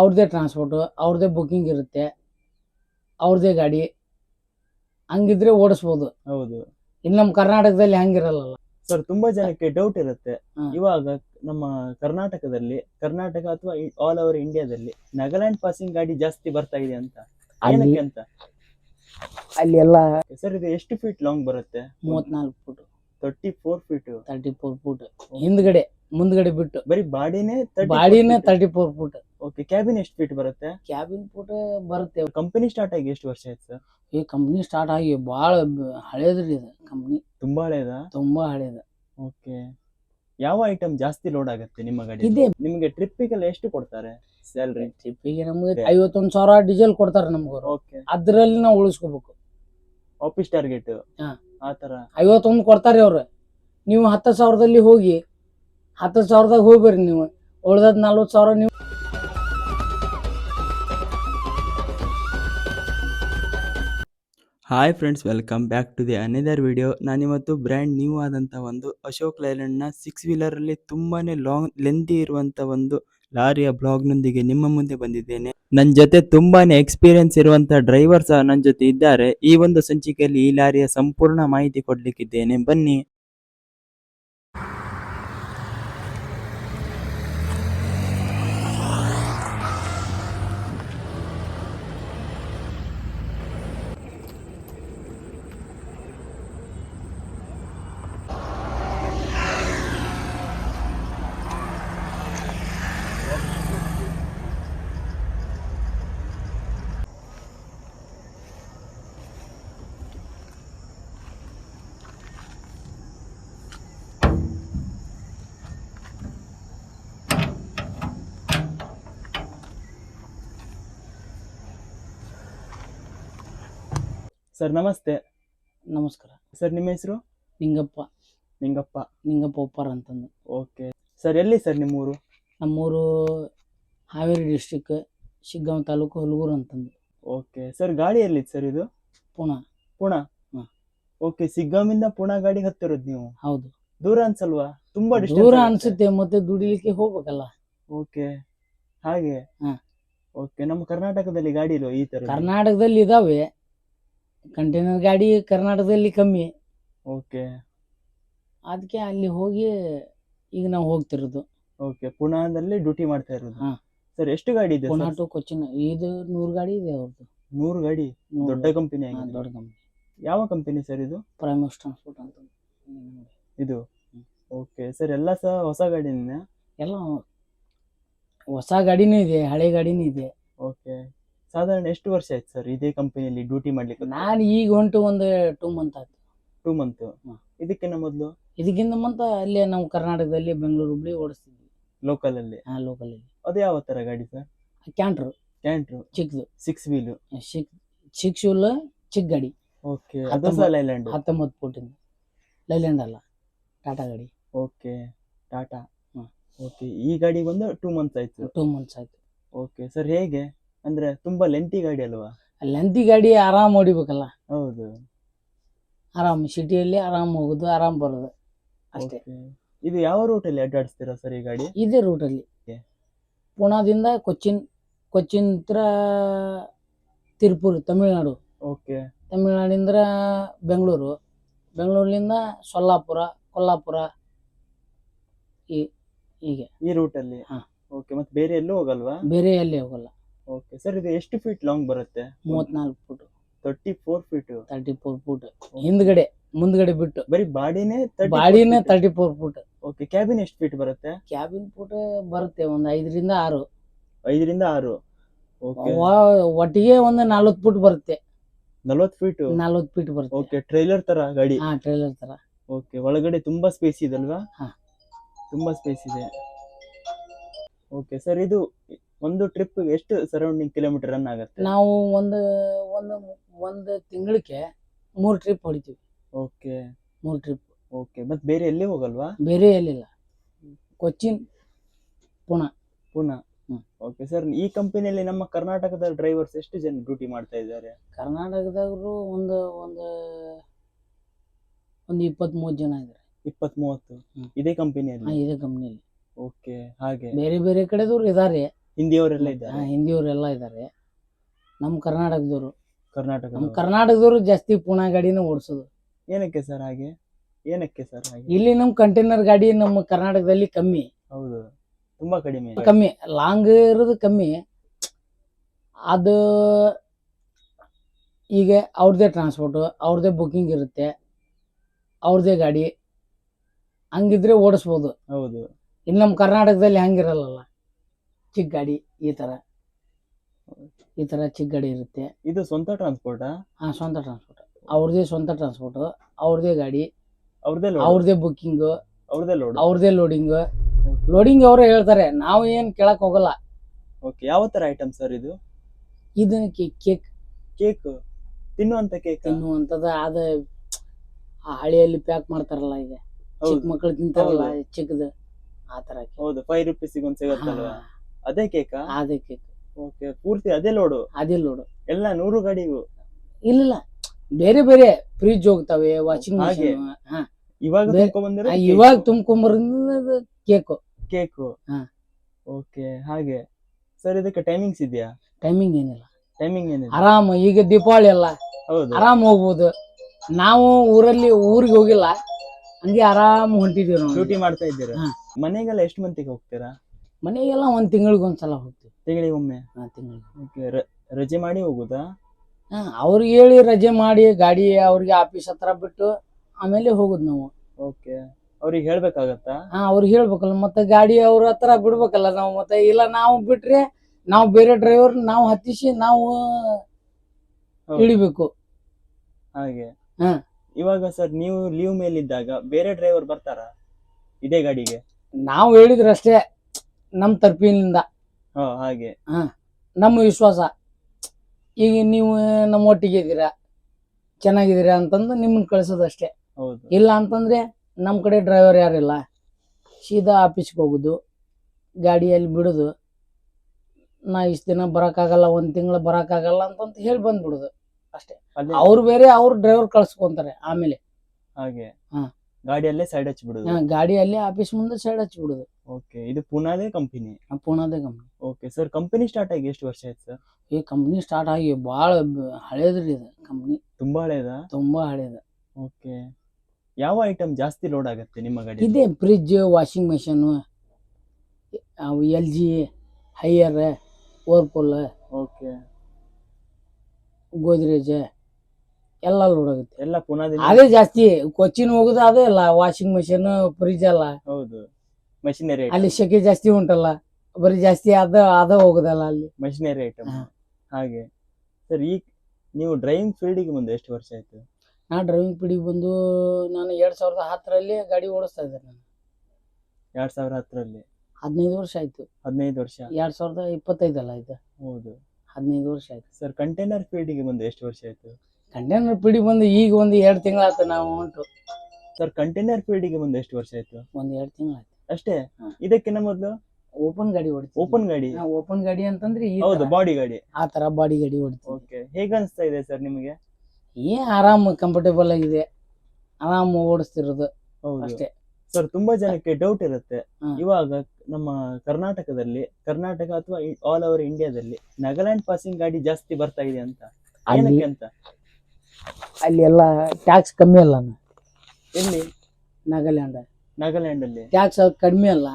ಅವ್ರದ್ದೇ ಟ್ರಾನ್ಸ್ಪೋರ್ಟು ಅವ್ರದ್ದೇ ಬುಕ್ಕಿಂಗ್ ಇರುತ್ತೆ ಅವ್ರದ್ದೇ ಗಾಡಿ ಹಂಗಿದ್ರೆ ಓಡಿಸ್ಬೋದು. ಹೌದು. ಇನ್ನು ನಮ್ಮ ಕರ್ನಾಟಕದಲ್ಲಿ ಹಂಗಿರಲ್ಲ ಸರ್ ತುಂಬಾ ಜನಕ್ಕೆ ಡೌಟ್ ಇರುತ್ತೆ. ಇವಾಗ ನಮ್ಮ ಕರ್ನಾಟಕದಲ್ಲಿ ಕರ್ನಾಟಕ ಅಥವಾ ಆಲ್ ಓವರ್ ಇಂಡಿಯಾದಲ್ಲಿ ನಾಗಾಲ್ಯಾಂಡ್ ಪಾಸಿಂಗ್ ಗಾಡಿ ಜಾಸ್ತಿ ಬರ್ತಾ ಇದೆ ಅಂತ. ಅಲ್ಲಿ ಏನಕ್ಕೆ ಅಂತ? ಅಲ್ಲಿ ಎಲ್ಲ ಸರ್ ಇದು ಎಷ್ಟು ಫೀಟ್ ಲಾಂಗ್ ಬರುತ್ತೆ? ಮೂವತ್ನಾಲ್ಕು foot thirty four feet thirty four foot ಹಿಂದ್ಗಡೆ ಮುಂದ್ಗಡೆ ಬಿಟ್ಟು. ಬರೀ ಬಾಡಿನೇ ಬಾಡಿನೇ thirty four foot okay cabin ಎಷ್ಟು ಫೀಟ್ ಬರುತ್ತೆ? ಕ್ಯಾಬಿನ್ ಫುಟ್ ಬರುತ್ತೆ. ಕಂಪನಿ ಸ್ಟಾರ್ಟ್ ಆಗಿ ಎಷ್ಟು ವರ್ಷ ಆಯ್ತು ಸರ್ ಈ ಕಂಪ್ನಿ ಸ್ಟಾರ್ಟ್ ಆಗಿ ಬಹಳ ಹಳೇದ್ರಿ ಇದು ಕಂಪ್ನಿ ತುಂಬಾ ಹಳೇದ? ತುಂಬಾ ಹಳೇದ. ಓಕೆ ಯಾವ ಐಟಮ್ ಜಾಸ್ತಿ ಲೋಡ್ ಆಗುತ್ತೆ ನಿಮ್ಮ ಗಾಡಿ ಇದೆ. ನಿಮಗೆ ಟ್ರಿಪ್ಪಿಗೆಲ್ಲ ಎಷ್ಟು ಕೊಡ್ತಾರೆ ಸ್ಯಾಲ್ರಿ ಟ್ರಿಪ್ಪಿಗೆ ನಮಗೆ ಐವತ್ತೊಂದು ಸಾವಿರ ಡೀಸೆಲ್ ಕೊಡ್ತಾರೆ ನಮ್ಗೆ ಓಕೆ ಅದರಲ್ಲಿ ನಾವು ಉಳಿಸ್ಕೋಬೇಕು. Office target. ಆ ತರ ಐವತ್ತೊಂದು ಕೊಡ್ತಾರೆ ಅವ್ರು. ನೀವು ಹತ್ತು ಸಾವಿರದಲ್ಲಿ ಹೋಗಿ ಹತ್ತು ಸಾವಿರದಾಗ ಹೋಗ್ಬೇರಿ ನೀವು. ಉಳ್ದದ್ ನಲ್ವತ್ತು ಸಾವಿರ ನೀವು hi friends welcome back to the another video ನಾನಿವತ್ತು ಬ್ರ್ಯಾಂಡ್ ನ್ಯೂ ಆದಂಥ ಒಂದು ಅಶೋಕ್ ಲೈಲ್ಯಾಂಡ್ನ ಸಿಕ್ಸ್ ವೀಲರಲ್ಲಿ ತುಂಬಾ ಲಾಂಗ್ ಲೆಂತಿ ಇರುವಂಥ ಒಂದು ಲಾರಿಯ ಬ್ಲಾಗ್ನೊಂದಿಗೆ ನಿಮ್ಮ ಮುಂದೆ ಬಂದಿದ್ದೇನೆ. ನನ್ನ ಜೊತೆ ತುಂಬಾನೇ ಎಕ್ಸ್ಪೀರಿಯನ್ಸ್ ಇರುವಂಥ ಡ್ರೈವರ್ ಸಹ ನನ್ನ ಜೊತೆ ಇದ್ದಾರೆ. ಈ ಒಂದು ಸಂಚಿಕೆಯಲ್ಲಿ ಈ ಲಾರಿಯ ಸಂಪೂರ್ಣ ಮಾಹಿತಿ ಕೊಡಲಿಕ್ಕಿದ್ದೇನೆ. ಬನ್ನಿ. ಸರ್ ನಮಸ್ತೆ. ನಮಸ್ಕಾರ. ಸರ್ ನಿಮ್ಮ ಹೆಸರು? ನಿಂಗಪ್ಪ. ನಿಂಗಪ್ಪ. ನಿಂಗಪ್ಪ ಒಪ್ಪಾರ ಅಂತಂದು. ಓಕೆ. ಸರ್ ಎಲ್ಲಿ ಸರ್ ನಿಮ್ಮೂರು? ನಮ್ಮೂರು ಹಾವೇರಿ ಡಿಸ್ಟಿಕ್ ಶಿಗ್ಗಾಂವ್ ತಾಲೂಕು ಹುಲಗೂರು ಅಂತಂದು. ಓಕೆ. ಸರ್ ಗಾಡಿ ಎಲ್ಲಿತ್ತು ಸರ್ ಇದು? ಪುಣೆ. ಪುಣಾ? ಹಾಂ. ಓಕೆ ಸಿಗ್ಗಾಮಿಂದ ಪುಣಾ ಗಾಡಿ ಹತ್ತಿರೋದು ನೀವು? ಹೌದು. ದೂರ ಅನ್ಸಲ್ವಾ? ತುಂಬಾ ದೂರ ಅನ್ಸುತ್ತೆ ಮತ್ತೆ ದುಡಿಲಿಕ್ಕೆ ಹೋಗ್ಬೇಕಲ್ಲ. ಓಕೆ. ಹಾಗೆ? ಹಾ. ಓಕೆ. ನಮ್ಮ ಕರ್ನಾಟಕದಲ್ಲಿ ಗಾಡಿ ಇಲ್ವಾ ಈ ತರ ಕರ್ನಾಟಕದಲ್ಲಿ ಇದಾವೆ ಕಂಟೈನರ್ ಗಾಡಿ ಕರ್ನಾಟಕದಲ್ಲಿ ಕಮ್ಮಿ. ಓಕೆ. ಅದಕ್ಕೆ ಅಲ್ಲಿ ಹೋಗಿ ಈಗ ನಾವು ಹೋಗ್ತಿರೋದು. ಓಕೆ ಪುಣಾದಲ್ಲಿ ಡ್ಯೂಟಿ ಮಾಡ್ತಾ ಇರೋದು. ಹಾ. ಸರ್ ಎಷ್ಟು ಗಾಡಿ ಇದೆ ಪುನಾ sir? ಟು ಕೊಚ್ಚಿನ್ ಇದು ನೂರು ಗಾಡಿ ಇದೆ ಅವ್ರದ್ದು ನೂರು ಗಾಡಿ? ನೂರು ದೊಡ್ಡ. ಕಂಪನಿ ಹಾ, ಆಗಿದೆ. ದೊಡ್ಡ ಕಂಪನಿ ಯಾವ ಕಂಪನಿ ಸರ್ ಇದು? ಪ್ರೈಮಸ್ ಟ್ರಾನ್ಸ್ಪೋರ್ಟ್ ಅಂತ ಹ್ಮ್. ಇದು. ಓಕೆ ಸರ್ ಎಲ್ಲ ಸಹ ಹೊಸ ಗಾಡಿನೇ ಎಲ್ಲ ಹೊಸ ಗಾಡಿನೂ ಇದೆ ಹಳೆ ಗಾಡಿನೂ ಇದೆ. ಓಕೆ. ಸಾಧಾರಣ ಎಷ್ಟು ವರ್ಷ ಆಯ್ತು ಸರ್ ಇದೇ ಕಂಪನಿಯಲ್ಲಿ ಡ್ಯೂಟಿ ಮಾಡ್ಲಿಕ್ಕೆ? ನಾನು ಈಗ ಹೊಂಟು ಒಂದು ಟೂ ಮಂತ್ ಆಯ್ತು. ಟೂ ಮಂತ್ ಹ್ಮ್. ಇದಕ್ಕಿಂತ ಮೊದಲು? ಇದಕ್ಕಿಂತ ಮುಂತ ಅಲ್ಲೇ ನಾವು ಕರ್ನಾಟಕದಲ್ಲಿ ಬೆಂಗಳೂರು ಹುಬ್ಳಿ ಓಡಿಸ್ತಿದ್ವಿ. ಲೋಕಲ್ ಅಲ್ಲಿ? ಆ ಲೋಕಲಲ್ಲಿ ಅದು ಯಾವ ತರ ಗಾಡಿ ಸರ್ ಕ್ಯಾಂಟ್ರು ಕ್ಯಾಂಟ್ರು ಚಿಕ್ಕದು ಸಿಕ್ಸ್ ವೀಲ್ ಚಿಕ್ ಸಿಕ್ಸ್ ವೀಲ್ ಚಿಕ್ಕ ಗಾಡಿ. ಓಕೆ ಅದು ಹತ್ತೊಂಬತ್ತು- ಸಹ ಲೈಲ್ಯಾಂಡ್ ಹತ್ತೊಂಬತ್ತು ಫೂಟಿಂದ ಲೈಲ್ಯಾಂಡ್ ಅಲ್ಲ ಟಾಟಾ ಗಾಡಿ. ಓಕೆ ಟಾಟಾ ಹ್ಮ್. ಓಕೆ ಈ ಗಾಡಿ ಒಂದು ಟೂ ಮಂತ್ಸ್ ಆಯ್ತು. ಟೂ ಮಂತ್ಸ್ ಆಯ್ತು. ಓಕೆ ಸರ್ ಹೇಗೆ? ಅಂದ್ರೆ ತುಂಬಾ ಲೆಂತಿ ಗಾಡಿ ಅಲ್ವಾ? ಲೆಂತಿ ಗಾಡಿ ಆರಾಮ್ ಹೊಡಿಬೇಕಲ್ಲ ಹೌದು. ಆರಾಮ್ ಸಿಟಿಯಲ್ಲಿ ಆರಾಮ್ ಹೋಗುದು ಆರಾಮ್ ಬರೋದು ಅಷ್ಟೇ. ಇದು ಯಾವ ರೂಟ್ ಅಲ್ಲಿ ಅಡ್ಡಾಡಿಸ್ತೀರಾ ಸರ್ ಈ ಗಾಡಿ? ಇದೇ ರೂಟ್ ಅಲ್ಲಿ. ಪುಣಾದಿಂದ ಕೊಚ್ಚಿನ್ ಕೊಚ್ಚಿನ್ ಹತ್ರ ತಿರುಪುರ್ ತಮಿಳ್ನಾಡು. ಓಕೆ ತಮಿಳ್ನಾಡಿಂದ ಬೆಂಗಳೂರು ಬೆಂಗಳೂರಿನಿಂದ ಸೊಲ್ಲಾಪುರ ಕೊಲ್ಲಾಪುರ ಈ ಹೀಗೆ. ಈ ರೂಟ್ ಅಲ್ಲಿ? ಹಾ. ಓಕೆ ಮತ್ತೆ ಬೇರೆ ಎಲ್ಲೂ ಹೋಗಲ್ವಾ? ಬೇರೆ ಎಲ್ಲಿ ಹೋಗಲ್ಲ. ಓಕೆ ಸರ್ ಇದು ಎಷ್ಟು ಫೀಟ್ ಲಾಂಗ್ ಬರುತ್ತೆ? ಮೂವತ್ನಾಲ್ಕು foot thirty four feet thirty four foot ಹಿಂದ್ಗಡೆ ಮುಂದ್ಗಡೆ ಬಿಟ್ಟು. ಬರೀ ಬಾಡಿನೇ ಬಾಡಿನೇ thirty four foot okay cabin ಎಷ್ಟು ಫೀಟ್ ಬರುತ್ತೆ? ಕ್ಯಾಬಿನ್ ಫುಟ್ ಬರುತ್ತೆ ಒಂದು ಐದರಿಂದ ಆರು. ಐದರಿಂದ ಆರು. ಒಟ್ಟಿಗೆ ಒಂದು ನಲ್ವತ್ತು ಫುಟ್ ಬರುತ್ತೆ. ನಲ್ವತ್ತು ಫೀಟ್ ನಲ್ವತ್ತು ಫೀಟ್ ಬರುತ್ತೆ. ಓಕೆ ಟ್ರೈಲರ್ ತರ ಗಾಡಿ. ಹಾ ಟ್ರೈಲರ್ ತರ. ಓಕೆ ಒಳಗಡೆ ತುಂಬಾ ಸ್ಪೇಸ್ ಇದೆ ಅಲ್ವಾ? ಹಾ. ತುಂಬಾ ಸ್ಪೇಸ್ ಇದೆ. ಓಕೆ ಸರ್ ಇದು ಒಂದು ಟ್ರಿಪ್ ಎಷ್ಟು ಸರೌಂಡಿಂಗ್ ಕಿಲೋಮೀಟರ್ ರನ್ ಆಗುತ್ತೆ? ನಾವು ಒಂದು ಒಂದು ಒಂದು ತಿಂಗಳಿಗೆ ಮೂರು ಟ್ರಿಪ್ ಹೊಡಿತೀವಿ. ಓಕೆ ಮೂರು ಟ್ರಿಪ್ ಓಕೆ ಮತ್ತೆ ಬೇರೆ ಎಲ್ಲಿ ಹೋಗಲ್ವಾ? ಬೇರೆ ಎಲ್ಲಿಲ್ಲ. ಕೊಚ್ಚಿನ್ ಪುಣೆ. ಪುನಾ ಓಕೆ ಸರ್ ಈ ಕಂಪನಿಯಲ್ಲಿ ನಮ್ಮ ಕರ್ನಾಟಕದ ಡ್ರೈವರ್ಸ್ ಎಷ್ಟು ಜನ ಡ್ಯೂಟಿ ಮಾಡ್ತಾ ಇದ್ದಾರೆ? ಕರ್ನಾಟಕದವರು ಒಂದು ಒಂದು ಒಂದು ಇಪ್ಪತ್ತ್ ಮೂವತ್ತು ಜನ ಇದ್ದಾರೆ. ಇಪ್ಪತ್ಮೂವತ್ತು? ಹ್ಮ್. ಇದೇ ಕಂಪನಿಯಲ್ಲಿ ಇದೇ ಕಂಪ್ನಿಯಲ್ಲಿ ಓಕೆ ಹಾಗೆ. ಬೇರೆ ಬೇರೆ ಕಡೆದವ್ರು ಇದಾರೆ. ಹಿಂದಿಯವರೆಲ್ಲ ಇದ್ದಾರೆ. ಹಿಂದಿಯವರೆಲ್ಲ ಇದ್ದಾರೆ. ನಮ್ಮ ಕರ್ನಾಟಕದವರು. ಕರ್ನಾಟಕ ನಮ್ಮ ಕರ್ನಾಟಕದವರು ಜಾಸ್ತಿ ಪುಣೆ ಗಾಡಿನ ಓಡಿಸೋದು. ಏನಕ್ಕೆ ಸರ್ ಹಾಗೆ? ಏನಕ್ಕೆ ಸರ್ ಹಾಗೆ? ಇಲ್ಲಿ ನಮ್ಮ ಕಂಟೈನರ್ ಗಾಡಿ ನಮ್ಮ ಕರ್ನಾಟಕದಲ್ಲಿ ಕಮ್ಮಿ. ಹೌದು. ತುಂಬಾ ಕಡಿಮೆ. ಕಮ್ಮಿ. ಲಾಂಗ್ ಇರೋದು ಕಮ್ಮಿ. ಅದು ಈಗ ಅವ್ರದ್ದೇ ಟ್ರಾನ್ಸ್ಪೋರ್ಟ್ ಅವ್ರದ್ದೇ ಬುಕ್ಕಿಂಗ್ ಇರುತ್ತೆ. ಅವ್ರದ್ದೇ ಗಾಡಿ. ಹಂಗಿದ್ರೆ ಓಡಿಸ್ಬೋದು. ಹೌದು. ಇನ್ನು ನಮ್ಮ ಕರ್ನಾಟಕದಲ್ಲಿ ಹಂಗಿರಲ್ಲ ಚಿಕ್ಕ ಗಾಡಿ ಈ ತರ. ಈ ತರ ಚಿಕ್ಕ ಗಾಡಿ ಇರುತ್ತೆ. ಇದು ಸ್ವಂತ ಟ್ರಾನ್ಸ್ಪೋರ್ಟ್ ಹಾ ಸ್ವಂತ ಟ್ರಾನ್ಸ್ಪೋರ್ಟ್ ಅವ್ರದೇ ಸ್ವಂತ ಟ್ರಾನ್ಸ್ಪೋರ್ಟ್ ಅವ್ರದೇ ಗಾಡಿ ಅವ್ರದೇ ಲೋಡ್ ಅವ್ರದ್ದೇ ಬುಕ್ಕಿಂಗು ಅವ್ರದೇ ಲೋಡ್ ಅವ್ರದೇ ಲೋಡಿಂಗ್ ಲೋಡಿಂಗ್ ಅವರೇ ಹೇಳ್ತಾರೆ. ನಾವು ಏನು ಕೇಳಕ್ ಹೋಗಲ್ಲ. ಓಕೆ ಯಾವ ತರ ಐಟಮ್ ಸರ್ ಇದು? ಇದನ್ನ ಕೇಕ್ ಕೇಕ್ ತಿನ್ನುವಂತ ಕೇಕ್ ತಿನ್ನುವಂಥದ್ದು ಅದ ಆ ಹಳಿಯಲ್ಲಿ ಪ್ಯಾಕ್ ಮಾಡ್ತಾರಲ್ಲ ಈಗ. ಚಿಕ್ಕ ಮಕ್ಕಳು ತಿಂತಾರಲ್ಲ ಚಿಕ್ಕದ. ಆ ತರ ಹೌದು ಫೈವ್ ರುಪೀಸ್ ಒಂದು ಸಿಗತ್ತಲ್ವಾ? ಅದೇ ಕೇಕಾ? ಅದೇ ಕೇಕ್. ಓಕೆ ಪೂರ್ತಿ ಅದೇ ಲೋಡು? ಅದೇ ಲೋಡು. ಎಲ್ಲ ನೂರು ಗಾಡಿಗೂ ಇಲ್ಲ ಬೇರೆ ಬೇರೆ ಫ್ರಿಜ್ ಹೋಗ್ತಾವೆ ವಾಷಿಂಗ್ ಹಾಗೆ. ಮಿಷಿನ್ ಇವಾಗ ಬೇ- ಕೇಕು ಬಂದಿರೋ ಆ, ಇವಾಗ ತುಂಬ್ಕೊಂಬರೋದು ಕೇಕು. ಕೇಕ್? ಹಾ. ಓಕೆ ಹಾಗೆ. ಸರ್ ಇದಕ್ಕೆ ಟೈಮಿಂಗ್ಸ್ ಇದೆಯಾ? ಟೈಮಿಂಗ್ ಏನಿಲ್ಲ. ಟೈಮಿಂಗ್ ಏನಿಲ್ಲ? ಆರಾಮ ಈಗ ದೀಪಾವಳಿ ಅಲ್ಲ. ಹೌದು. ಆರಾಮ್ ಹೋಗ್ಬೋದು. ನಾವು ಊರಲ್ಲಿ ಊರಿಗೆ ಹೋಗಿಲ್ಲ. ಹಂಗೆ ಆರಾಮ್ ಹೊಂಟಿದೀವಿ ನಾವು. ಡ್ಯೂಟಿ ಮಾಡ್ತಾ ಇದ್ದೀರಾ? ಹಾ. ಮನೆಗೆಲ್ಲ ಎಷ್ಟು ಮಂತಿಗೆ ಹೋಗ್ತೀರಾ? ಮನೆಗೆಲ್ಲ ಒಂದ್ ತಿಂಗಳಿಗೆ ಒಂದ್ಸಲ ಹೋಗ್ತೀವಿ. ತಿಂಗಳಿಗೊಮ್ಮೆ? ಹಾ ತಿಂಗಳಿಗೆ ಓಕೆ ರಜೆ ಮಾಡಿ ಹೋಗುದಾ? ಹಾ ಅವ್ರಿಗೆ ಹೇಳಿ ರಜೆ ಮಾಡಿ ಗಾಡಿ ಅವ್ರಿಗೆ ಆಫೀಸ್ ಹತ್ರ ಬಿಟ್ಟು ಆಮೇಲೆ ಹೋಗುದು ನಾವು. ಓಕೆ ಅವ್ರಿಗೆ ಹೇಳ್ಬೇಕಾಗತ್ತ? ಹಾ ಅವ್ರಿಗೆ ಹೇಳ್ಬೇಕಲ್ಲ ಮತ್ತೆ ಗಾಡಿ ಅವ್ರ ಹತ್ರ ಬಿಡ್ಬೇಕಲ್ಲ ನಾವು ಮತ್ತೆ ಇಲ್ಲ ನಾವು ಬಿಟ್ರೆ ನಾವು ಬೇರೆ ಡ್ರೈವರ್ ನಾವು ಹತ್ತಿಸಿ ನಾವು ಹೌದು. ಇಳಿಬೇಕು. ಹಾಗೆ. ಹಾ. ಇವಾಗ ಸರ್ ನೀವು ಲೀವ್ ಮೇಲಿದ್ದಾಗ ಬೇರೆ ಡ್ರೈವರ್ ಬರ್ತಾರಾ? ಇದೇ ಗಾಡಿಗೆ? ನಾವು ಹೇಳಿದ್ರಷ್ಟೇ ನಮ್ಮ ತರ್ಪಿನಿಂದ. ಹಾ ಹಾಗೆ. ನಮ್ಮ ವಿಶ್ವಾಸ. ಈಗ ನೀವು ನಮ್ಮ ಒಟ್ಟಿಗೆ ಇದ್ದೀರಾ ಚೆನ್ನಾಗಿದ್ದೀರಾ ಅಂತಂದು ನಿಮ್ಮನ್ನ ಕಳಿಸೋದಷ್ಟೇ. ಹೌದು. ಇಲ್ಲ ಅಂತಂದ್ರೆ ನಮ್ಮ ಕಡೆ ಡ್ರೈವರ್ ಯಾರಿಲ್ಲ. ಸೀದಾ ಆಫೀಸ್ಗೆ ಹೋಗೋದು ಗಾಡಿಯಲ್ಲಿ ಬಿಡೋದು. ನಾ ಇಷ್ಟು ದಿನ ಬರೋಕ್ಕಾಗಲ್ಲ ಒಂದು ತಿಂಗಳು ಬರೋಕ್ಕಾಗಲ್ಲ ಅಂತಂತ ಹೇಳಿ ಬಂದ್ಬಿಡೋದು. ಅಷ್ಟೇ. ಅವ್ರು ಬೇರೆ ಅವ್ರು ಡ್ರೈವರ್ ಕಳ್ಸ್ಕೊಂತಾರೆ ಆಮೇಲೆ. ಹಾಗೆ. ಹಾ. ಗಾಡಿಯಲ್ಲೇ ಸೈಡ್ ಹಚ್ಚಿಬಿಡುದು ಹಾ, ಗಾಡಿಯಲ್ಲಿ ಆಫೀಸ್ ಮುಂದೆ ಸೈಡ್ ಹಚ್ಬಿಡೋದು. ಓಕೆ ಇದು ಪುನಾದೇ company ಪುನಾದೇ company okay sir company start ಆಗಿ ಎಷ್ಟು ವರ್ಷ ಆಯ್ತು ಸರ್ ಈ ಕಂಪನಿ ಸ್ಟಾರ್ಟ್ ಆಗಿ ಭಾಳ ಹಳೇದ್ರಿ ಇದು ಕಂಪ್ನಿ ತುಂಬಾ ಹಳೇದ? ತುಂಬಾ ಹಳೇದ. ಓಕೆ ಯಾವ ಐಟಮ್ ಜಾಸ್ತಿ ಲೋಡ್ ಆಗುತ್ತೆ ನಿಮ್ಮ ಗಾಡಿ ಇದೆ ಫ್ರಿಜ್ ವಾಷಿಂಗ್ ಮೆಷಿನು ಅವು L G Haier Whirlpool okay Godrej ಎಲ್ಲ ಲೋಡ್ ಆಗುತ್ತೆ. ಎಲ್ಲ ಪುನಾದಿಂದ ಅದೇ ಜಾಸ್ತಿ ಕೊಚ್ಚಿನ ಹೋಗುದು ಅದೇ ಅಲ್ಲ ವಾಷಿಂಗ್ ಮೆಷಿನ್ ಫ್ರಿಜ್ ಅಲ್ಲ ಹೌದು. ಮಷಿನರಿ ಅಲ್ಲಿ ಸೆಕೆ ಜಾಸ್ತಿ ಉಂಟಲ್ಲ ಬರೀ ಜಾಸ್ತಿ ಅದ ಅದ ಹೋಗುದಲ್ಲ ಅಲ್ಲಿ. ಮಷಿನರಿ ಐಟಮ್ ಹಾ. ಹಾಗೆ. ಸರ್ ಈ ನೀವು ಡ್ರೈವಿಂಗ್ ಫೀಲ್ಡಿಗೆ ಬಂದು ಎಷ್ಟು ವರ್ಷ ಆಯ್ತು? ನಾ ಡ್ರೈವಿಂಗ್ ಪಿಡಿಗೆ ಬಂದು ನಾನು ಎರಡ್ ಸಾವಿರದ ಹತ್ತರಲ್ಲಿ ಗಾಡಿ ಓಡಿಸ್ತಾ ಇದ್ದೆ ನಾನು. ಎರಡ್ ಸಾವಿರ ಹತ್ತರಲ್ಲಿ? ಹದಿನೈದು ವರ್ಷ ಆಯ್ತು. ಹದಿನೈದು ವರ್ಷ. ಎರಡ್ ಸಾವಿರದ ಇಪ್ಪತ್ತೈದಲ್ಲ ಇದು ಹೌದು. ಹದಿನೈದು ವರ್ಷ ಆಯ್ತು. ಸರ್ ಕಂಟೈನರ್ ಫೀಲ್ಡಿಗೆ ಬಂದು ಎಷ್ಟು ವರ್ಷ ಆಯ್ತು? ಕಂಟೈನರ್ ಪಿಡಿ ಬಂದು ಈಗ ಒಂದು ಎರಡು ತಿಂಗಳಾಯ್ತು ನಾವು ಉಂಟು. ಸರ್ ಕಂಟೈನರ್ ಫೀಲ್ಡಿಗೆ ಬಂದು ಎಷ್ಟು ವರ್ಷ ಆಯ್ತು? ಒಂದು ಎರಡು ತಿಂಗಳಾಯ್ತು. ಅಷ್ಟೇ. ಇದಕ್ಕಿಂತ ಮೊದಲು? ಓಪನ್ ಗಾಡಿ ಹೊಡಿತೀವಿ ಓಪನ್ ಗಾಡಿ? ಓಪನ್ ಗಾಡಿ ಅಂತಂದ್ರೆ ಈ ಹೌದು ತರ. ಬಾಡಿ ಗಾಡಿ. ಆ ತರ ಬಾಡಿ ಗಾಡಿ ಹೊಡಿತೀವಿ ಓಕೆ ಹೇಗ ಅನಿಸ್ತಾ ಇದೆ ಸರ್ ನಿಮಗೆ? ಏ ಆರಾಮ್ ಕಂಫರ್ಟೇಬಲ್ ಆಗಿದೆ. ಆರಾಮ್ ಓಡಿಸ್ತಿರೋದು ಹೌದು. ಅಷ್ಟೇ. ಸರ್ ತುಂಬಾ ಜನಕ್ಕೆ ಡೌಟ್ ಇರುತ್ತೆ. ಹಾ. ಇವಾಗ ನಮ್ಮ ಕರ್ನಾಟಕದಲ್ಲಿ ಕರ್ನಾಟಕ ಅಥವಾ ಆಲ್ ಓವರ್ ಇಂಡಿಯಾದಲ್ಲಿ ನಾಗಾಲ್ಯಾಂಡ್ ಪಾಸಿಂಗ್ ಗಾಡಿ ಜಾಸ್ತಿ ಬರ್ತಾ ಇದೆ ಅಂತ. ಅಲ್ಲಿ ಏನಕ್ಕೆ ಅಂತ? ಅಲ್ಲಿ ಎಲ್ಲ ಟ್ಯಾಕ್ಸ್ ಕಮ್ಮಿ ಅಲ್ಲ ಎಲ್ಲಿ? ನಾಗಾಲ್ಯಾಂಡ್ ನಾಗಾಲ್ಯಾಂಡ್ ಅಲ್ಲಿ ಟ್ಯಾಕ್ಸ್ ಕಡಿಮೆ ಅಲ್ಲ.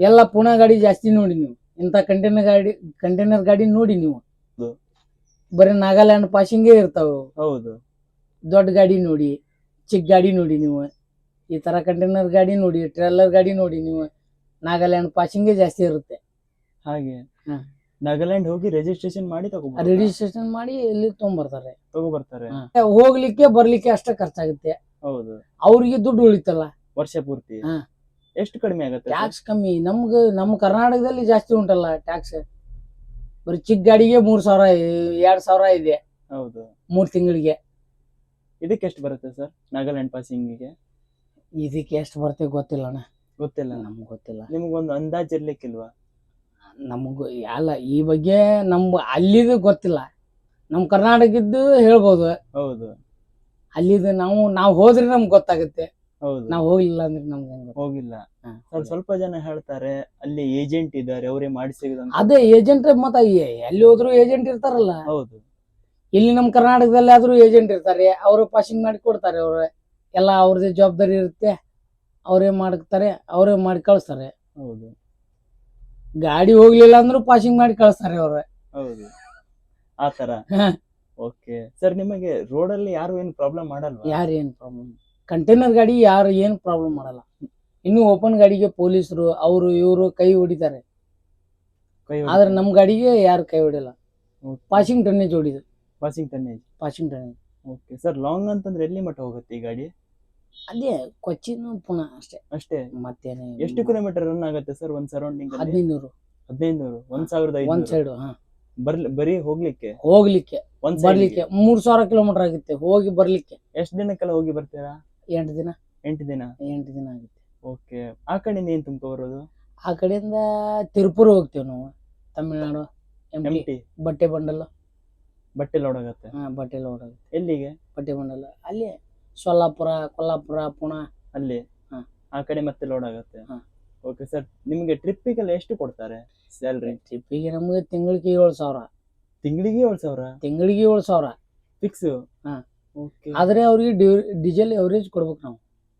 ಎಲ್ಲ ಪುಣೆ ಗಾಡಿ ಜಾಸ್ತಿ ನೋಡಿ ನೀವು. ಇಂಥ ಕಂಟೈನರ್ ಗಾಡಿ ಕಂಟೈನರ್ ಗಾಡಿ ನೋಡಿ ನೀವು. ಹೌದು. ಬರೀ ನಾಗಾಲ್ಯಾಂಡ್ ಪಾಸಿಂಗೇ ಇರ್ತಾವೆ. ಹೌದು. ದೊಡ್ಡ ಗಾಡಿ ನೋಡಿ ಚಿಕ್ಕ ಗಾಡಿ ನೋಡಿ ನೀವು. ಈ ತರ ಕಂಟೈನರ್ ಗಾಡಿ ನೋಡಿ ಟ್ರೇಲರ್ ಗಾಡಿ ನೋಡಿ ನೀವು. ನಾಗಾಲ್ಯಾಂಡ್ ಪಾಸಿಂಗೇ ಜಾಸ್ತಿ ಇರುತ್ತೆ. ಹಾಗೆ. ಹಾ. ನಾಗಾಲ್ಯಾಂಡ್ ಹೋಗಿ ರಿಜಿಸ್ಟ್ರೇಷನ್ ಮಾಡಿ ರಿಜಿಸ್ಟ್ರೇಷನ್ ಮಾಡಿ ಇಲ್ಲಿ ತಗೋಬರ್ತಾರೆ. ಹೋಗ್ಲಿಕ್ಕೆ ಬರ್ಲಿಕ್ಕೆ ಅಷ್ಟೇ ಖರ್ಚಾಗುತ್ತೆ. ಹೌದು. ಅವ್ರಿಗೆ ದುಡ್ಡು ಉಳಿತಲ್ಲ. ವರ್ಷ ಪೂರ್ತಿ. ಹಾ. ಎಷ್ಟು ಕಡಿಮೆ ಆಗುತ್ತೆ ಟ್ಯಾಕ್ಸ್ ಕಮ್ಮಿ. ನಮ್ಗೆ ನಮ್ಮ ಕರ್ನಾಟಕದಲ್ಲಿ ಜಾಸ್ತಿ ಉಂಟಲ್ಲ ಟ್ಯಾಕ್ಸ್ ಬರೀ ಚಿಕ್ಕ ಗಾಡಿಗೆ ಮೂರ್ ಸಾವಿರ ಎರಡ್ ಸಾವಿರ ಇದೆ. ಹೌದು. ಮೂರ್ ತಿಂಗಳಿಗೆ. ಇದಕ್ಕೆ ಎಷ್ಟು ಬರುತ್ತೆ ಸರ್? ನಾಗಾಲ್ಯಾಂಡ್ ಪಾಸಿಂಗಿಗೆ ಇದಕ್ಕೆ ಎಷ್ಟು ಬರುತ್ತೆ ಗೊತ್ತಿಲ್ಲ ಅಣ್ಣ. ಗೊತ್ತಿಲ್ಲ. ನಮ್ಗೆ ಗೊತ್ತಿಲ್ಲ. ನಿಮ್ಗೊಂದು ಅಂದಾಜ್ ಇರ್ಲಿಕ್ಕಿಲ್ವಾ? ನಮಗೂ ಅಲ್ಲ ಈ ಬಗ್ಗೆ ನಮ್ಮ ಅಲ್ಲಿದು ಗೊತ್ತಿಲ್ಲ. ನಮ್ಮ ಕರ್ನಾಟಕದ್ದು ಹೇಳ್ಬೋದು. ಹೌದು. ಅಲ್ಲಿದು ನಾವು ನಾವು ಹೋದ್ರೆ ನಮ್ಗೆ ಗೊತ್ತಾಗುತ್ತೆ. ಹೌದು. ನಾವು ಹೋಗ್ಲಿಲ್ಲ ಅಂದ್ರೆ ನಮ್ಗೆ ಹೆಂಗ್ ಗೊತ್ತು? ಹೋಗಿಲ್ಲ. ಹಾ, ಸರ್ ಸ್ವಲ್ಪ ಜನ ಹೇಳ್ತಾರೆ ಅಲ್ಲಿ ಏಜೆಂಟ್ ಇದ್ದಾರೆ ಅವರೇ ಮಾಡಿಸಿದ ಅದೇ ಏಜೆಂಟ್ ಮತ್ತ ಎ- ಎಲ್ಲಿ ಹೋದ್ರು ಏಜೆಂಟ್ ಇರ್ತಾರಲ್ಲ. ಹೌದು. ಇಲ್ಲಿ ನಮ್ಮ ಕರ್ನಾಟಕದಲ್ಲಿ ಆದ್ರೂ ಏಜೆಂಟ್ ಇರ್ತಾರೆ ಅವರು ಪಾಸಿಂಗ್ ಮಾಡಿ ಕೊಡ್ತಾರೆ ಅವ್ರ. ಎಲ್ಲ ಅವ್ರದ್ದು ಜವಾಬ್ದಾರಿ ಇರುತ್ತೆ ಅವರೇ ಮಾಡ್ತಾರೆ ಅವರೇ ಮಾಡಿ ಕಳಿಸ್ತಾರೆ. ಹೌದು. ಗಾಡಿ ಹೋಗ್ಲಿಲ್ಲ ಅಂದ್ರು ಪಾಸಿಂಗ್ ಮಾಡಿ ಕಳಿಸ್ತಾರೆ ಅವ್ರ. ಹೌದು. ಆತರ ಹಾ. ಓಕೆ ಸರ್ ನಿಮಗೆ ರೋಡಲ್ಲಿ ಯಾರು ಏನು ಪ್ರಾಬ್ಲಮ್ ಮಾಡಲ್ವಾ? ಯಾರು ಏನ್ ಪ್ರಾಬ್ಲಮ್ ಕಂಟೈನರ್ ಗಾಡಿ ಯಾರು ಏನು ಪ್ರಾಬ್ಲಮ್ ಮಾಡಲ್ಲ. ಇನ್ನು ಓಪನ್ ಗಾಡಿಗೆ ಪೊಲೀಸರು ಅವರು ಇವರು ಕೈ ಹೊಡಿತಾರೆ. ಕೈ ಆದ್ರೆ ನಮ್ ಗಾಡಿಗೆ ಯಾರು ಕೈ ಹೊಡಿಲ್ಲ. Passing tonnage ಹೊಡಿದು passing tonnage passing tonnage okay sir long ಅಂತಂದ್ರೆ ಎಲ್ಲಿ ಮಟ್ಟ ಹೋಗುತ್ತೆ ಈ ಗಾಡಿ? ಅದೇ ಕೊಚ್ಚಿನ ಪುನಃ ಅಷ್ಟೇ. ಅಷ್ಟೇ? ಮತ್ತೇನೆ ಎಷ್ಟು ಕಿಲೋಮೀಟರ್ ರನ್ ಆಗುತ್ತೆ ಸರ್ ಒಂದ್ ಸರೌಂಡಿಂಗ್ ಹದಿನೈದು ಹದಿನೈದು ಒಂದ್ ಸಾವಿರದ ಒಂದ್ ಸೈಡ್ ಹಾ. ಬರ್ಲಿ ಬರೀ ಹೋಗ್ಲಿಕ್ಕೆ? ಹೋಗ್ಲಿಕ್ಕೆ. ಒಂದ್ ಬರ್ಲಿಕ್ಕೆ. ಮೂರ್ ಸಾವಿರ ಕಿಲೋಮೀಟರ್ ಆಗುತ್ತೆ. ಹೋಗಿ ಬರ್ಲಿಕ್ಕೆ. ಎಷ್ಟು ದಿನಕ್ಕೆಲ್ಲ ಹೋಗಿ ಬರ್ತೀರಾ? ಎಂಟು ದಿನ. ಎಂಟು ದಿನ? ಎಂಟು ದಿನ ಆಗುತ್ತೆ. ಓಕೆ. ಆ ಕಡೆಯಿಂದ ಏನು ತುಂಬ ಬರೋದು? ಆ ಕಡೆಯಿಂದ ತಿರುಪುರ ಹೋಗ್ತೀವಿ ನಾವು. ತಮಿಳ್ನಾಡು ಬಟ್ಟೆ ಬಂಡಲ್. ಬಟ್ಟೆ ಲೋಡ್ ಆಗುತ್ತೆ ಹಾ ಬಟ್ಟೆ ಲೋಡ್ ಆಗುತ್ತೆ ಎಲ್ಲಿಗೆ? ಬಟ್ಟೆ ಬಂಡಲ್. ಅಲ್ಲಿ ಸೊಲ್ಲಾಪುರ ಕೊಲ್ಲಾಪುರ ಪುಣೆ. ಅಲ್ಲಿ? ಹಾಂ. ಆ ಕಡೆ ಮತ್ತೆ ಲೋಡ್ ಆಗುತ್ತೆ ಹಾ. ಓಕೆ ಸರ್ ನಿಮಗೆ ಟ್ರಿಪ್ಪಿಗೆಲ್ಲ ಎಷ್ಟು ಕೊಡ್ತಾರೆ ಸ್ಯಾಲ್ರಿ ಟ್ರಿಪ್ಪಿಗೆ ನಮಗೆ ತಿಂಗಳಿಗೆ ಏಳು ಸಾವಿರ. ತಿಂಗಳಿಗೆ ಏಳು ಸಾವಿರ? ತಿಂಗಳಿಗೆ ಏಳು ಸಾವಿರ. ಫಿಕ್ಸ್ ಹಾ. ಆದ್ರೆ ಅವ್ರಿಗೆ ಡೀಸೆಲ್ ಎವರೇಜ್ ಕೊಡ್ಬೇಕು ನಾವು.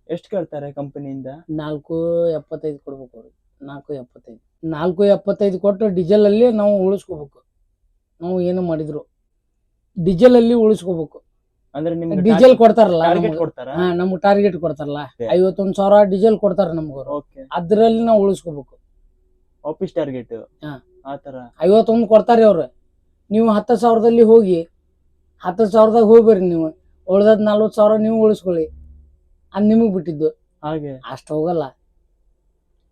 ಎಷ್ಟು ಕೇಳ್ತಾರೆ ಕಂಪನಿಯಿಂದ? ನಾಲ್ಕು ಎಪ್ಪತ್ತೈದು ಕೊಡ್ಬೇಕು ಅವ್ರಿಗೆ. ನಾಲ್ಕು ಎಪ್ಪತ್ತೈದು. ನಾಲ್ಕು ಎಪ್ಪತ್ತೈದು ಕೊಟ್ಟು ಡೀಸೆಲ್ ಅಲ್ಲಿ ನಾವು ಉಳಿಸ್ಕೋಬೇಕು. ನಾವು ಏನು ಮಾಡಿದ್ರು. ಡೀಸೆಲ್ ಅಲ್ಲಿ ಉಳಿಸ್ಕೋಬೇಕು. ಅಂದ್ರೆ ನಿಮ್ಗೆ ಡೀಸೆಲ್ ಕೊಡ್ತಾರಲ್ಲ ಟಾರ್ಗೆಟ್ ನಮ್ಗೆ. ಕೊಡ್ತಾರಾ? ಹಾ ನಮ್ಗೆ ಟಾರ್ಗೆಟ್ ಕೊಡ್ತಾರಲ್ಲ. ಐವತ್ತೊಂದು ಸಾವಿರ ಡೀಸೆಲ್ ಕೊಡ್ತಾರ ನಮ್ಗೆ ಓಕೆ ಅದ್ರಲ್ಲಿ ನಾವು ಉಳಿಸ್ಕೋಬೇಕು. ಆಫೀಸ್ ಟಾರ್ಗೆಟ್ ಹಾ. ಆ ತರ ಐವತ್ತೊಂದು ಕೊಡ್ತಾರೆ ಅವ್ರು. ನೀವು ಹತ್ತು ಸಾವಿರದಲ್ಲಿ ಹೋಗಿ ಹತ್ತು ಸಾವಿರದಾಗ ಹೋಗ್ಬೇರಿ ನೀವು. ಉಳ್ದದ್ ನಲ್ವತ್ತು ಸಾವಿರ ನೀವು ಉಳಿಸ್ಕೊಳ್ಳಿ. ಅದ್ ನಿಮಗ್ ಬಿಟ್ಟಿದ್ದು. ಹಾಗೆ. ಅಷ್ಟು ಹೋಗಲ್ಲ.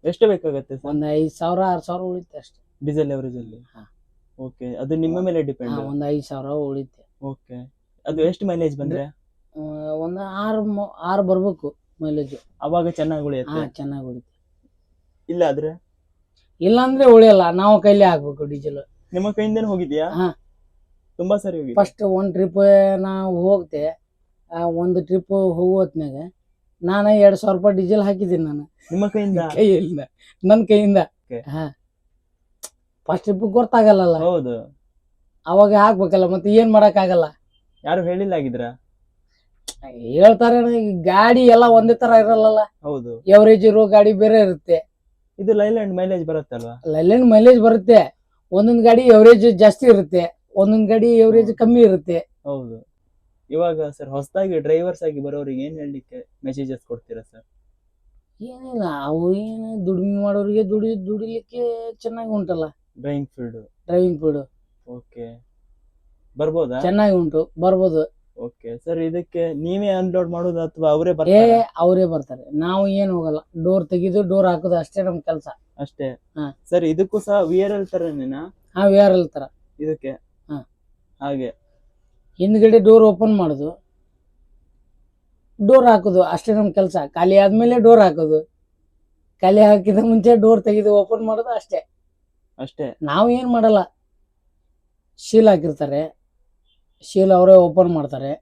ಎಷ್ಟು ಬೇಕಾಗತ್ತೆ ಸರ್? ಒಂದ್ ಐದ್ ಸಾವಿರ ಆರ್ ಸಾವಿರ ಉಳಿತೆ ಅಷ್ಟೇ. ಡೀಸೆಲ್ ಎವರೇಜ್ ಅಲ್ಲಿ? ಹಾ. ಓಕೆ ಅದು ನಿಮ್ಮ ಮೇಲೆ ಹಾ, ಡಿಪೆಂಡ್ ಒಂದ್ ಐದ್ ಸಾವಿರ ಉಳಿತೆ ಓಕೆ ಅದು ಎಷ್ಟು ಮೈಲೇಜ್ ಬಂದ್ರೆ? ಆ, ಒಂದ್ ಆರ್ ಮ- ಆರು ಬರ್ಬೇಕು ಮೈಲೇಜ್ ಅವಾಗ ಚೆನ್ನಾಗಿ ಹಾ ಉಳಿಯುತ್ತೆ ಚೆನ್ನಾಗಿ ಉಳಿತೆ ಇಲ್ಲ ಆದ್ರೆ? ಇಲ್ಲಾಂದ್ರೆ ಉಳಿಯಲ್ಲ. ನಾವು ಕೈಲಿ ಹಾಕ್ಬೇಕು ಡೀಸೆಲ್ ನಿಮ್ಮ ಕೈಯಿಂದನೇ ಹೋಗಿದ್ಯಾ? ಹಾ. ತುಂಬಾ ಸರಿ ಫಸ್ಟ್ ಒಂದ್ ಟ್ರಿಪ್ ನಾವು ಹೋಗ್ತೆ. ಒಂದು ಟ್ರಿಪ್ ಹೋಗೋ ಹೊತ್ನ್ಯಾಗ ನಾನು ಎರಡ್ ಸಾವಿರ ರೂಪಾಯಿ ಡೀಸೆಲ್ ಹಾಕಿದ್ದೀನಿ ನಾನು. ನಿಮ್ಮ ಕೈಯಿಂದ? ಕೈಯಿಂದ. ನನ್ನ ಕೈಯಿಂದ. ಹಾ. ಫಸ್ಟ್ ಟ್ರಿಪ್ ಗೊತ್ತಾಗಲ್ಲ ಹೌದು. ಅವಾಗ ಹಾಕ್ಬೇಕಲ್ಲ ಮತ್ತೆ ಏನ್ ಮಾಡಕ್ ಆಗಲ್ಲ ಯಾರು ಹೇಳಿಲ್ಲ ಆಗಿದ್ರ ಹೇಳ್ತಾರೆ ಈ ಗಾಡಿ ಎಲ್ಲ ಒಂದೇ ತರ ಇರಲ್ಲಲ್ಲ. ಹೌದು. ಎವರೇಜ್ ಇರೋ ಗಾಡಿ ಬೇರೆ ಇರುತ್ತೆ. ಇದು ಲೈಲ್ಯಾಂಡ್ ಮೈಲೇಜ್ ಬರುತ್ತಲ್ವಾ? ಲೈಲ್ಯಾಂಡ್ ಮೈಲೇಜ್ ಬರುತ್ತೆ. ಒಂದೊಂದ್ ಗಾಡಿ ಎವರೇಜ್ ಜಾಸ್ತಿ ಇರುತ್ತೆ. ಒಂದೊಂದ್ ಗಾಡಿ ಎವರೇಜ್ ಕಮ್ಮಿ ಇರುತ್ತೆ. ಹೌದು. ಇವಾಗ ಸರ್ ಹೊಸದಾಗಿ ಡ್ರೈವರ್ಸ್ ಆಗಿ ಬರೋರಿಗೆ ಏನ್ ಹೇಳಲಿಕ್ಕೆ ಮೆಸೇಜಸ್ ಕೊಡ್ತೀರಾ ಸರ್ ಏನಿಲ್ಲ ಅವು ಏನು ದುಡಿಮೆ ಮಾಡೋರಿಗೆ ದುಡಿ ದುಡಿಲಿಕ್ಕೆ ಚೆನ್ನಾಗಿ ಉಂಟಲ್ಲ. Driving field driving field okay ಬರ್ಬೋದಾ? ಚೆನ್ನಾಗಿ ಉಂಟು ಬರ್ಬೋದು. ಓಕೆ ಸರ್ ಇದಕ್ಕೆ ನೀವೇ ಅನ್ಲೋಡ್ ಮಾಡೋದು ಅಥವಾ ಅವರೇ ಏ ಬರ್ತಾರಾ ಅವರೇ ಬರ್ತಾರೆ. ನಾವು ಏನು ಹೋಗಲ್ಲ. ಡೋರ್ ತೆಗೆದು ಡೋರ್ ಹಾಕೋದು ಅಷ್ಟೇ ನಮ್ಮ ಕೆಲಸ. ಅಷ್ಟೇ? ಹಾ. ಸರ್ ಇದಕ್ಕೂ ಸಹ ವಿ ಆರ್ ಎಲ್ ತರನೇನಾ? ಹಾ ವೇರ್ ತರ. ಇದಕ್ಕೆ? ಹಾ. ಹಾಗೆ. ಹಿಂದ್ಗಡೆ ಡೋರ್ ಓಪನ್ ಮಾಡೋದು. ಡೋರ್ ಹಾಕೋದು ಅಷ್ಟೇ ನಮ್ಮ ಕೆಲಸ. ಖಾಲಿ ಆದ್ಮೇಲೆ ಡೋರ್ ಹಾಕೋದು. ಖಾಲಿ ಹಾಕಿದ ಮುಂಚೆ ಡೋರ್ ತೆಗೆದು ಓಪನ್ ಮಾಡೋದು ಅಷ್ಟೇ. ಅಷ್ಟೇ. ನಾವು ಏನ್ ಮಾಡಲ್ಲ. ಶೀಲ್ ಹಾಕಿರ್ತಾರೆ. ಶೀಲ್ ಅವರೇ ಓಪನ್ ಮಾಡ್ತಾರೆ.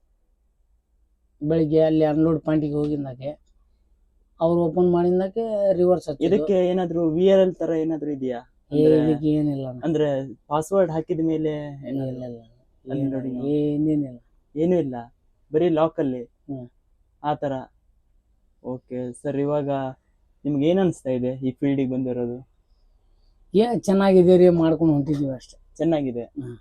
ಬೆಳಿಗ್ಗೆ ಅಲ್ಲಿ ಅನ್ಲೋಡ್ ಪಾಯಿಂಟಿಗೆ ಹೋಗಿದ್ದಾಗೆ ಅವ್ರು ಓಪನ್ ಮಾಡಿದಕ್ಕೆ ರಿವರ್ಸ್ ಇದಕ್ಕೆ ಏನಾದ್ರು ವಿ ಆರ್ ಎಲ್ ತರ ಏನಾದ್ರು ಇದೆಯಾ? ಇದಕ್ಕೆ ಏನಿಲ್ಲ ಅಂದ್ರೆ ಪಾಸ್ವರ್ಡ್ ಹಾಕಿದ ಮೇಲೆ ಇಲ್ಲ ಇಲ್ಲ. ಅಲ್ಲಿ ಏನು- ನೋಡಿ ನಾವು. ಏನೇನಿಲ್ಲ ಏನೂ ಇಲ್ಲ. ಬರೀ ಲಾಕಲ್ಲಿ ಹ್ಮ್. ಆ ತರ. ಓಕೆ ಸರ್ ಇವಾಗ ನಿಮ್ಗೆ ಏನ್ ಅನ್ಸ್ತಾ ಇದೆ ಈ ಫೀಲ್ಡಿಗೆ ಬಂದಿರೋದು? ಏ ಚೆನ್ನಾಗಿದೆ ರೀ ಮಾಡ್ಕೊಂಡು ಹೊಂಟಿದೀವಿ ಅಷ್ಟೇ. ಚೆನ್ನಾಗಿದೆ. ಹ್ಮ್.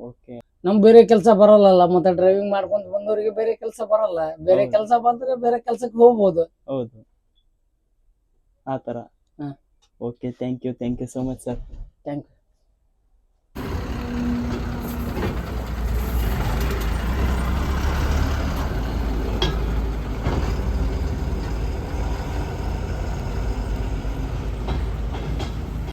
ಓಕೆ ನಮ್ ಬೇರೆ ಕೆಲಸ ಬರಲ್ಲ ಮತ್ತೆ ಡ್ರೈವಿಂಗ್ ಮಾಡ್ಕೊಂಡು ಬಂದವರಿಗೆ ಬೇರೆ ಕೆಲಸ ಬರಲ್ಲ. ಬೇರೆ ಹೌದು. ಕೆಲಸ ಬಂದ್ರೆ ಬೇರೆ ಕೆಲ್ಸಕ್ಕೆ ಹೋಗ್ಬೋದು. ಹೌದು. ಆ ತರ. ಹಾ. Okay thank you thank you so much sir thank you